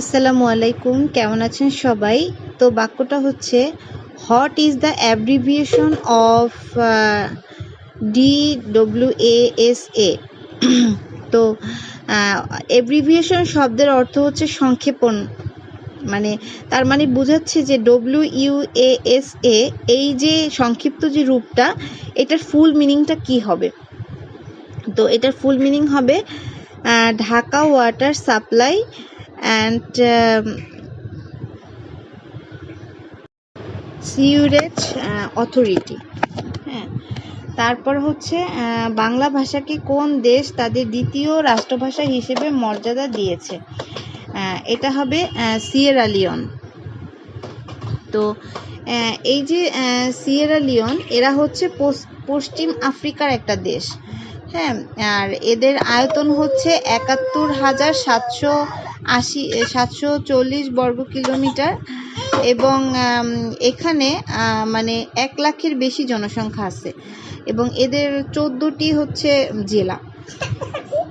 আসসালামু আলাইকুম, কেমন আছেন সবাই? তো বাক্যটা হচ্ছে what is the abbreviation of D W A S A তো অ্যাব্রিভিয়েশন শব্দের অর্থ হচ্ছে সংক্ষেপণ। মানে তার মানে বোঝাচ্ছে যে W U A S A এই যে সংক্ষিপ্ত যে রূপটা, এটার ফুল মিনিংটা কি হবে? তো, এটার ফুল মিনিং হবে Dhaka water supply and sewerage authority হ্যাঁ। তারপর হচ্ছে বাংলা ভাষাকে কোন দেশ তাদের দ্বিতীয় রাষ্ট্রভাষা হিসেবে মর্যাদা দিয়েছে? এটা হবে সিয়েরা লিওন। তো এই যে সিয়েরা লিওন, এরা হচ্ছে পশ্চিম আফ্রিকার একটা দেশ। হ্যাঁ আর এদের আয়তন হচ্ছে একাত্তর হাজার সাতশো আশি সাতশো চল্লিশ বর্গ কিলোমিটার এবং এখানে মানে এক লাখের বেশি জনসংখ্যা আছে এবং এদের চোদ্দোটি হচ্ছে জেলা।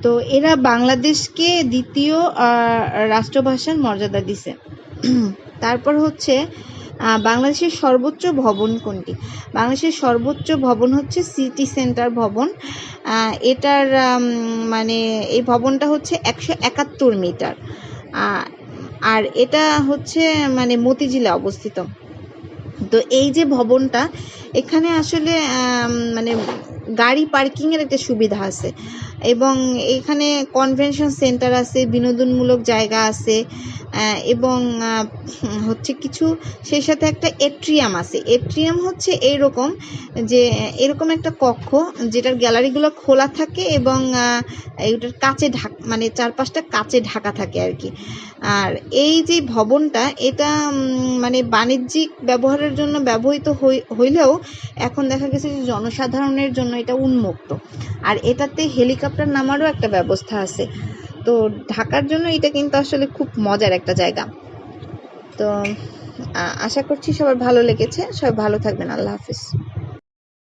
তো এরা বাংলাদেশকে দ্বিতীয় রাষ্ট্রভাষার মর্যাদা দিছে। তারপর হচ্ছে বাংলাদেশের সর্বোচ্চ ভবন কোনটি? বাংলাদেশের সর্বোচ্চ ভবন হচ্ছে সিটি সেন্টার ভবন। এটার মানে এই ভবনটা হচ্ছে একশো একাত্তর মিটার। আর এটা হচ্ছে মানে মতিঝিলে অবস্থিত। তো এই যে ভবনটা এখানে আসলে মানে গাড়ি পার্কিংয়ের একটা সুবিধা আছে। এবং এখানে কনভেনশন সেন্টার আছে, বিনোদনমূলক জায়গা আছে এবং হচ্ছে কিছু, সেই সাথে একটা এট্রিয়াম আছে। এট্রিয়াম হচ্ছে এইরকম যে, এরকম একটা কক্ষ যেটার গ্যালারিগুলো খোলা থাকে এবং এটার কাচে ঢাক মানে চারপাশটা কাচে ঢাকা থাকে আর কি। আর এই যে ভবনটা, এটা মানে বাণিজ্যিক ব্যবহারের জন্য ব্যবহৃত হই- হইলেও এখন দেখা গেছে যে জনসাধারণের জন্য এটা উন্মুক্ত। আর এটাতে হেলিকপ্টার নামারও একটা ব্যবস্থা আছে। তো ঢাকার জন্য এটা কিন্তু আসলে খুব মজার একটা জায়গা। তো আশা করছি সবার ভালো লেগেছে। সবাই ভালো থাকবেন। আল্লাহ হাফিজ।